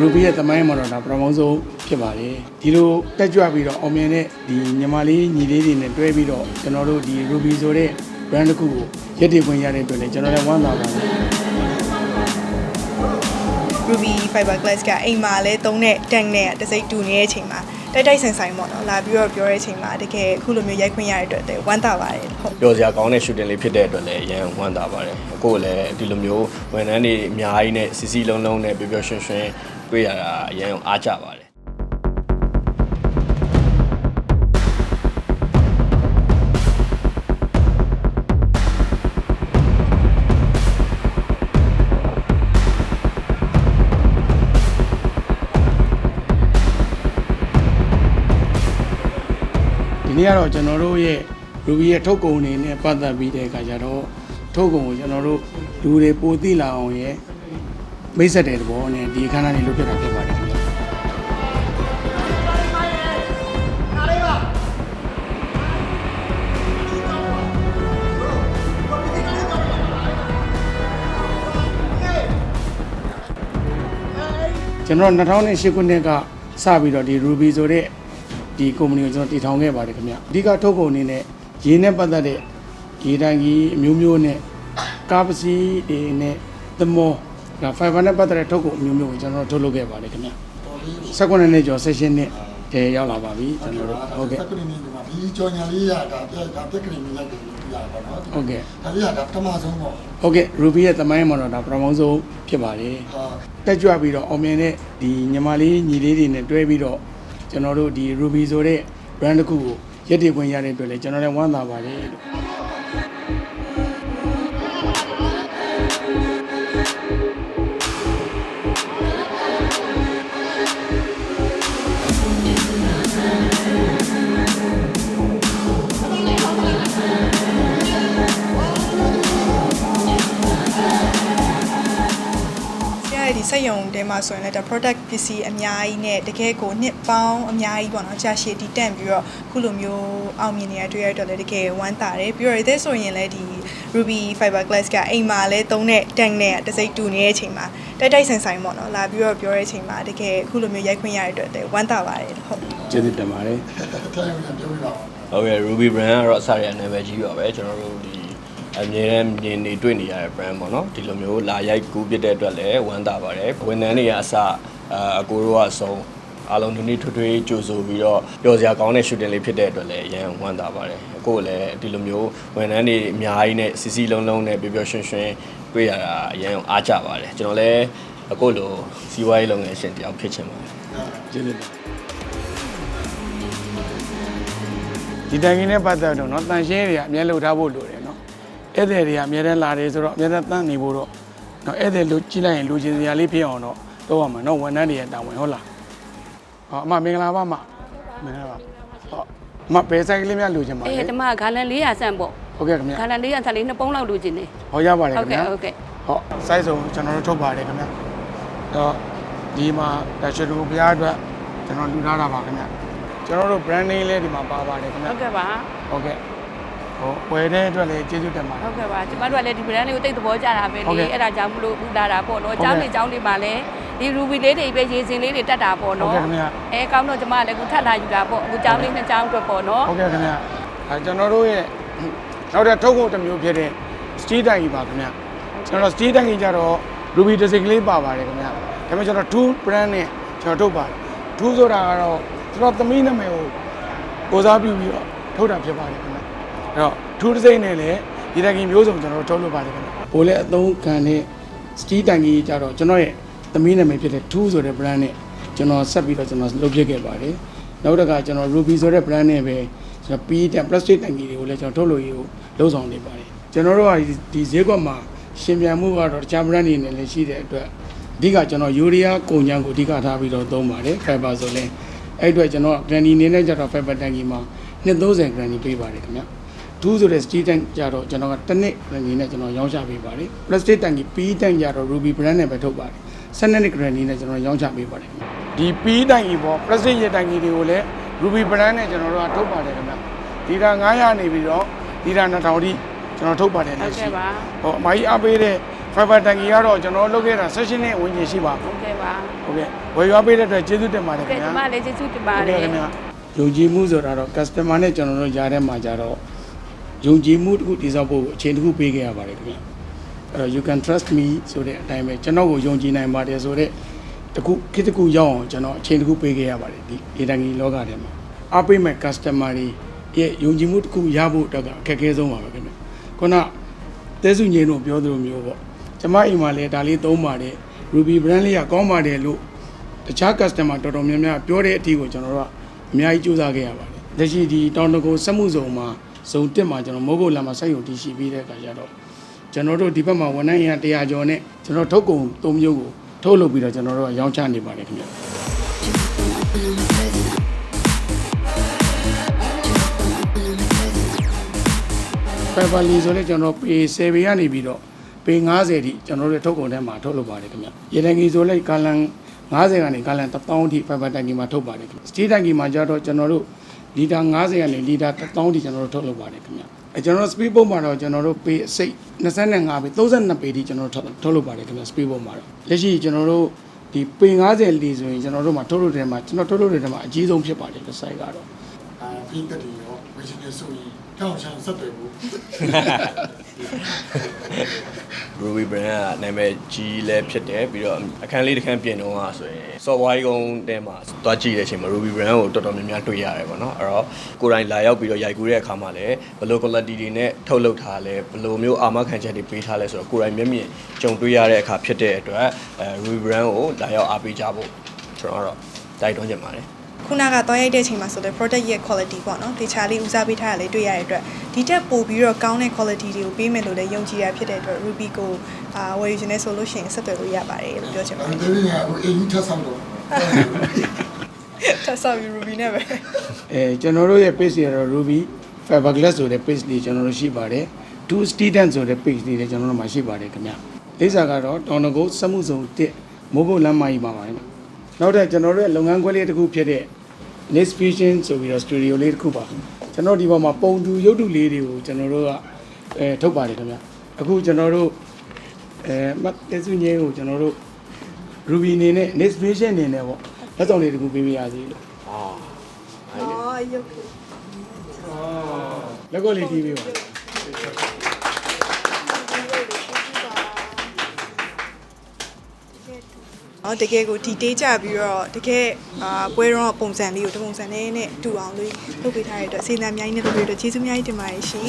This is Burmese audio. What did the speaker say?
Ruby ရဲ့သမိုင်းမှာတော့ဒါပထမဆုံးဖြစ်ပါတယ်ဒီလိုတက်ကြွပြီးတော့အောင်မြင်တဲ့ဒီညီမလေးညီလေးတွေနဲ့တွဲပြီးတော့ကျွန်တော်တို့ဒီ Ruby ဆိုတဲ့ brand တစ်ခုကိုရည်တည်ခွင့်ရတဲ့အတွက်လည်းကျွန်တော်လည်းဝမ်းသာပါတယ် Ruby Fiber Glass ကအိမ်မှာလဲသုံးတဲ့ tank နဲ့တစိမ့်တူနေတဲ့အချိန်မှာတိုက်တိုက်ဆိုင်ဆိုင်ပေါ့နော်လာပြီးတော့ပြောတဲ့အချိန်မှာတကယ်အခုလိုမျိုးရိုက်ခွင့်ရတဲ့အတွက်လည်းဝမ်းသာပါတယ်ဟုတ်ပျော်စရာကောင်းတဲ့ shooting လေးဖြစ်တဲ့အတွက်လည်းအရန်ဝမ်းသာပါတယ်အခုလည်းဒီလိုမျိုးဝန်ထမ်းတွေအများကြီးနဲ့စီစီလုံးလုံးနဲ့ပျော်ပျော်ရွှင်ရွှင် တွေ့ရတာအရန်အားကြပါတယ်ဒီနေ့ကတော့ကျွန်တော်တို့ရဲ့ Ruby ရဲ့ထုတ်ကုန်အနေနဲ့ပတ်သက်ပြီးတဲ့အခါကျတော့ထုတ်ကုန်ကိုကျွန်တော်တို့လူတွေပိုသိလာအောင်ရဲ့ မိတ်ဆက်တဲ့သဘောနဲ့ဒီအခမ်းအနားလေးလုပ်ပြတာဖြစ်ပါတယ်ခင်ဗျာကျွန်တော်2008ခုနှစ်ကစပြီးတော့ဒီ Ruby ဆိုတဲ့ဒီကုမ္ပဏီကိုကျွန်တော်တည်ထောင်ခဲ့ပါတယ်ခင်ဗျအဓိကထုတ်ကုန်အနေနဲ့ရေနဲ့ပတ်သက်တဲ့ရေတန်ကြီးအမျိုးမျိုးနဲ့ကားပစ္စည်းတွေနဲ့သမော ဒါ fiber နဲ့ပတ်သက်တဲ့ထုတ်ကုန်အမျိုးမျိုးကိုကျွန်တော်ထုတ်လုပ်ခဲ့ပါတယ်ခင်ဗျ19နှစ်ကျော် session နဲ့တည်းရောက်လာပါပြီကျွန်တော်တို့ဟုတ်ကဲ့စက်ကရီနေဒီမှာဒီကြော်ညာလေးရတာပြတာပြက်ကရီနေလိုက်တယ်ပြရပါတော့ဟုတ်ကဲ့ဒါလေးကပထမဆုံးပေါ့ဟုတ်ကဲ့ Ruby ရဲ့သမိုင်းမှာတော့ဒါပထမဆုံးဖြစ်ပါတယ်ဟာတက်ကြွပြီးတော့အောင်မြင်တဲ့ဒီညီမလေးညီလေးတွေနဲ့တွဲပြီးတော့ကျွန်တော်တို့ဒီ Ruby ဆိုတဲ့ brand တစ်ခုကိုရည်တည်ခွင့်ရတဲ့အတွက်လည်းကျွန်တော်လည်းဝမ်းသာပါတယ် ဒီစက်ရုံတဲမှာဆိုရင်လည်းဒါ product ပစ္စည်းအများကြီးနဲ့တကယ်ကိုနှစ်ပေါင်းအများကြီးပေါ့နော်ကြာရှည်တည်တန့်ပြီးတော့အခုလိုမျိုးအောင်မြင်နေရတွေ့ရတဲ့အတွက်လည်းတကယ်ဝမ်းသာတယ်ပြီးတော့ဒီဆိုရင်လည်းဒီ Ruby Fiber Glass ကအိမ်မှာလဲသုံးတဲ့ tank နဲ့တစိမ့်တူနေတဲ့အချိန်မှာတိုက်တိုက်ဆိုင်ဆိုင်ပေါ့နော်လာပြီးတော့ပြောတဲ့အချိန်မှာတကယ်အခုလိုမျိုးရိုက်ခွင့်ရတဲ့အတွက်လည်းဝမ်းသာပါတယ်ဟုတ်ကျေးဇူးတင်ပါတယ်တဲ့ရပြောပြတော့ဟုတ်ကဲ့ Ruby brand ကတော့အစရအနာမည်ကြီးပါပဲကျွန်တော်တို့ဒီ အမြဲတမ်းမြင်နေတွေ့နေရတဲ့ brand ပေါ့နော်ဒီလိုမျိုးလာရိုက်ကူးပြတဲ့အတွက်လည်းဝမ်းသာပါတယ်ဝန်ထမ်းတွေကအစအာအကိုတို့ကအဆုံးအားလုံးဒီနေ့ထွေးထွေးကြိုဆိုပြီးတော့ပျော်စရာကောင်းတဲ့ shooting လေးဖြစ်တဲ့အတွက်လည်းအရန်ဝမ်းသာပါတယ်အခုလည်းဒီလိုမျိုးဝန်ထမ်းတွေအများကြီးနဲ့စီစီလုံးလုံးနဲ့ပျော်ပျော်ရွှင်ရွှင်တွေ့ရတာအရန်အားကြပါတယ်ကျွန်တော်လည်းအခုလိုစီးပွားရေးလုပ်ငန်းရှင်တယောက်ဖြစ်ချင်ပါတယ် ကျေးဇူးတင်ဒီတိုင်ကင်းနဲ့ပတ်သက်တော့เนาะတန်ရှင်းတွေကအမြဲလှုပ်ထားဖို့လိုတယ်เนาะ ဧည့်သည်တွေကအများတန်းလာတယ်ဆိုတော့အများတန်းတန့်နေဖို့တော့နော်ဧည့်သည်လိုကြည့်လိုက်ရင်လူချင်းစရာလေးဖြစ်အောင်တော့လုပ်ရမှာနော်ဝန်ထမ်းတွေရတာဝန်ဟုတ်လားဟောအမမင်္ဂလာပါမမင်္ဂလာပါဟောအမဘယ်ဆိုင်ကလေးများလူချင်းပါလဲအေးဒီမှာဂါလန်400ဆန့်ပေါ့ဟုတ်ကဲ့ခင်ဗျာဂါလန်400ဆန့်လေးနှစ်ပုံးလောက်လူချင်းနေဟောရပါတယ်ခင်ဗျာဟုတ်ကဲ့ဟုတ်ကဲ့ဟော size ဆိုကျွန်တော်တို့ထုတ်ပါတယ်ခင်ဗျာတော့ဒီမှာတချေတူဘုရားအတွက်ကျွန်တော်လူထားတာပါခင်ဗျာကျွန်တော်တို့ brand name လေးဒီမှာပါပါတယ်ခင်ဗျာဟုတ်ကဲ့ပါဟုတ်ကဲ့ ဟိုဝယ်တဲ့အတွက်လည်းကျေးဇူးတင်ပါတ ဟု ယ် တ်ကဲ့ပါကျမတို့ကလည်းဒီ brand လေးကိုတိတ်သဘောကျတာပဲ ဟုတ် လေ ကဲ့ အဲ့ဒါကြောင့်မလို့ဦးလာတာပေါ့နော် ဟုတ်ကဲ့ เจ้าနေเจ้าနေပါလဲဒီ ruby လေးတွေပဲရေစင်လေးတွေတက်တာပေါ့ ဟုတ် နော် ကဲ့ခင်ဗျာ အဲကောင်းတော့ကျမကလည်းအခုထပ်လာယူတာပေါ့အခုเจ้าလေးနှစ်เจ้าအတွက်ပေါ့နော် ဟုတ်ကဲ့ခင်ဗျာအဲကျွန်တော်တို့ရဲ့နောက်တဲ့ထုတ်ကုန်တစ်မျိုးဖြစ်တဲ့ steel tank ကြီးပါခင်ဗျာကျွန်တော် steel tank ကြီးကြတော့ ruby တစ်စိတ်ကလေးပါပါတယ်ခင်ဗျာဒါပေမဲ့ကျွန်တော် two brand နဲ့ကျွန်တော်ထုတ်ပါတယ် two ဆိုတာကတော့ကျွန်တော်သမီးနာမည်ကိုကိုစားပြုပြီးတော့ထုတ်တာဖြစ်ပါတယ်ခင်ဗျာ အဲ့တော့ two တစ်စိတ်နဲ့လည်းဒီတန်ကြီးမျိုးစုံကျွန်တော်တို့ထုတ်လုပ်ပါတယ်ခင်ဗျာဟိုလည်းအသုံးခံတဲ့ steel tank ကြီးကြတော့ကျွန်တော်ရဲ့သမီးနာမည်ဖြစ်တဲ့ two ဆိုတဲ့ brand နဲ့ကျွန်တော်ဆက်ပြီးတော့ကျွန်တော်လုပ်ဖြစ်ခဲ့ပါတယ်နောက်တစ်ခါကျွန်တော် ruby ဆိုတဲ့ brand နဲ့ပဲကျွန်တော် PE တန် plastic တန်ကြီးတွေကိုလည်းကျွန်တော်ထုတ်လို့ရကိုလုပ်ဆောင်နေပါတယ်ကျွန်တော်တို့ကဒီဈေးကွက်မှာရှင်ပြန်မှုကတော့တခြား brand တွေနဲ့လည်းရှိတဲ့အတွက်အဓိကကျွန်တော်ယူရီးယားကုန်ကြမ်းကိုအဓိကထားပြီးတော့သုံးပါတယ် fiber ဆိုလည်းအဲ့အတွက်ကျွန်တော် granny နေနဲ့ကြတော့ fiber တန်ကြီးမှာ230 granny ပေးပါတယ်ခင်ဗျ ဒူးဆိုတဲ့ steel tank ကြတော့ကျွန်တော်ကတစ်နှစ် granny နဲ့ကျွန်တော်ရောင်းချပေးပါတယ် plastic tank ကြီး PE tank ကြတော့ ruby brand နဲ့ပဲထုတ်ပါတယ်12နှစ် granny နဲ့ကျွန်တော်ရောင်းချပေးပါတယ်ဒီ PE tank ကြီးပေါ့ plastic ရေ tank ကြီးတွေကိုလည်း ruby brand နဲ့ကျွန်တော်တို့ကထုတ်ပါတယ်ခင်ဗျဒီတာ900နေပြီးတော့ဒီတာ2000ထိကျွန်တော်ထုတ်ပါတယ်ဟုတ်လည်းရှိကဲ့ပါဟောအမကြီးအားပေးတဲ့ fiber tanki ကတော့ကျွန်တော်လုပ်ခဲ့တာ session နဲ့ဝင်ကျင်ရှိပါဘူးဟုတ်ကဲ့ပါဟုတ်ကဲ့ဝယ်ရွာပေးတဲ့အတွက်ကျေးဇူးတင်ပါတယ်ဟုတ်ခင်ကဲ့ဗျာဒီမှာလည်းကျေးဇူးတင်ပါဟုတ်တကဲ့ယ်ခင်ဗျာယုံကြည်မှုဆိုတာတော့ customer နဲ့ကျွန်တော်တို့ကြားထဲမှာကြတော့ ယုံကြည်မှုတစ်ခုတည်ဆောက်ဖို့အချိန်တစ်ခုပေးခဲ့ရပါတယ်ခင်ဗျာအဲ့တော့ you can trust me ဆိုတဲ့အတိုင်းပဲကျွန်တော်ကိုယုံကြည်နိုင်ပါတယ်ဆိုတဲ့တစ်ခုခေတ်တစ်ခုရောက်အောင်ကျွန်တော်အချိန်တစ်ခုပေးခဲ့ရပါတယ်ဒီဒေတာကြီးလောကထဲမှာအားပေးမဲ့ customer တွေရဲ့ယုံကြည်မှုတစ်ခုရဖို့အတွက်ကအခက်အခဲဆုံးပါပဲခင်ဗျာခုနတဲစုငင်းတို့ပြောသလိုမျိုးပေါ့ကျွန်မအိမ်မှာလည်းဒါလေးသုံးပါတယ် Ruby brand လေးကကောင်းပါတယ်လို့တခြား customer တော်တော်များများပြောတဲ့အထီကိုကျွန်တော်တို့ကအများကြီးစူးစမ်းခဲ့ရပါတယ်။လက်ရှိဒီတောင်တကုံစက်မှုဇုံမှာ ဇုံတက်မှာကျွန်တော်မိုးကုတ်လာမှာစိုက်ရုံတည်ရှိပြီးတဲ့အခါကျတော့ကျွန်တော်တို့ဒီဘက်မှာဝန်ထမ်းရန်100ကျော်နဲ့ကျွန်တော်ထုတ်ကုန်၃မျိုးကိုထုတ်လုပ်ပြီးတော့ကျွန်တော်တို့ကရောင်းချနေပါတယ်ခင်ဗျာ။ Fiber Lee ဆိုလဲကျွန်တော်ပေ10ပေကနေပြီးတော့ပေ90ထိကျွန်တော်တို့ထုတ်ကုန်ထဲမှာထုတ်လုပ်ပါတယ်ခင်ဗျ။ရေတံကြီးဆိုလဲကာလန်90ကနေကာလန်1000ထိ Fiber တန်ကြီးမှာထုတ်ပါတယ်ခင်ဗျ။ Steel တန်ကြီးမှာကျတော့ကျွန်တော်တို့ လီတာ90ကနေလီတာ1000ထိကျွန်တော်တို့ထုတ်လုပ်ပါတယ်ခင်ဗျ။အဲကျွန်တော်တို့ speed boat မှာတော့ကျွန်တော်တို့ပေအစိတ်25ပေ32ပေထိကျွန်တော်တို့ထုတ်ထုတ်လုပ်ပါတယ်ခင်ဗျ speed boat မှာတော့လက်ရှိကျွန်တော်တို့ဒီပေ90လီဆိုရင်ကျွန်တော်တို့မှာထုတ်လုပ်တယ်မှာကျွန်တော်ထုတ်လုပ်တယ်မှာအကြီးဆုံးဖြစ်ပါတယ်ဒီ site ကတော့အာဖိတက်တယ်ရောဝယ်ချင်နေဆိုရင် တောင်းချန်ဆက်တယ်ဘူး Ruby brand ကနာမည်ကြီးလည်းဖြစ်တယ်ပြီးတော့အခန်းလေးတစ်ခန်းပြင်တော့อ่ะဆိုရင် software ကြီးကုန်းတဲမှာသွားကြည့်တဲ့အချိန်မှာ Ruby brand ကိုတော်တော်များများတွေ့ရတယ်ပေါ့နော်အဲ့တော့ကိုယ်တိုင်လာရောက်ပြီးတော့ရိုက်ကူးတဲ့အခါမှာလည်းဘယ်လို quality တွေနဲ့ထုတ်လုပ်ထားလဲဘယ်လိုမျိုးအာမခံချက်တွေပေးထားလဲဆိုတော့ကိုယ်တိုင်မျက်မြင်ကြုံတွေ့ရတဲ့အခါဖြစ်တဲ့အတွက်အဲ Ruby brand ကိုလာရောက်အားပေးကြဖို့ကျွန်တော်ကတော့တိုက်တွန်းချင်ပါတယ် ခုနကတော့ရိုက်တဲ့အချိန်မှာဆိုတော့ product ရဲ့ quality ပေါ့နော်တေချာလေးဦးစားပေးထားတာလေးတွေ့ရတဲ့အတွက်ဒီတက်ပို့ပြီးတော့ကောင်းတဲ့ quality တွေကိုပေးမယ်လို့လည်းယုံကြည်ရဖြစ်တဲ့အတွက် Ruby ကိုအာဝယ်ယူခြင်းနဲ့ဆိုလို့ရှိရင်ဆက်သွယ်လို့ရပါတယ်လို့ပြောချင်ပါအဲ့တယ်ဒါလေးကဟိုအင်ကြီးထပ်ဆောင်တော့ထပ်ဆောက်ပြီး Ruby နဲ့ပဲအဲကျွန်တော်တို့ရဲ့ page တွေကတော့ Ruby Fiberglass ဆိုတဲ့ page လေးကျွန်တော်တို့ရှိပါတယ်။ Two Student ဆိုတဲ့ page လေးလည်းကျွန်တော်တို့မှာရှိပါတယ်ခင်ဗျ။လိပ်စာကတော့တောင်တကုတ်စက်မှုစုံတစ်မိုးကုတ်လမ်းမကြီးပါပါတယ်။ နောက်ထပ်ကျွန်တော်တို့ရဲ့လုပ်ငန်းခွဲလေးတစ်ခုဖြစ်တဲ့ Next Vision ဆိုပြီးတော့ studio လေးတစ်ခုပါ။ကျွန်တော်ဒီပေါ်မှာပုံတူရုပ်တုလေးတွေကိုကျွန်တော်တို့ကအဲထုတ်ပါတယ်ခင်ဗျ။အခုကျွန်တော်တို့အဲမတ်တေစုငင်းကိုကျွန်တော်တို့ Ruby အနေနဲ့ Next Vision အနေနဲ့ပေါ့လက်ဆောင်လေးတစ်ခုပေးပြရစီလို့အော်ရုပ်ကလက်ကောလေးတီးပေးပါ နော်တကယ်ကိုဒီတေးကြပြီးတော့တကယ်အာပွဲတော့ပုံစံလေးကိုတပုံစံလေးနဲ့တူအောင်လေးလုပ်ပေးထားရတဲ့အတွက်စေတနာအများကြီးနဲ့လုပ်ပေးရတော့ကျေးဇူးအများကြီးတင်ပါတယ်ရှင်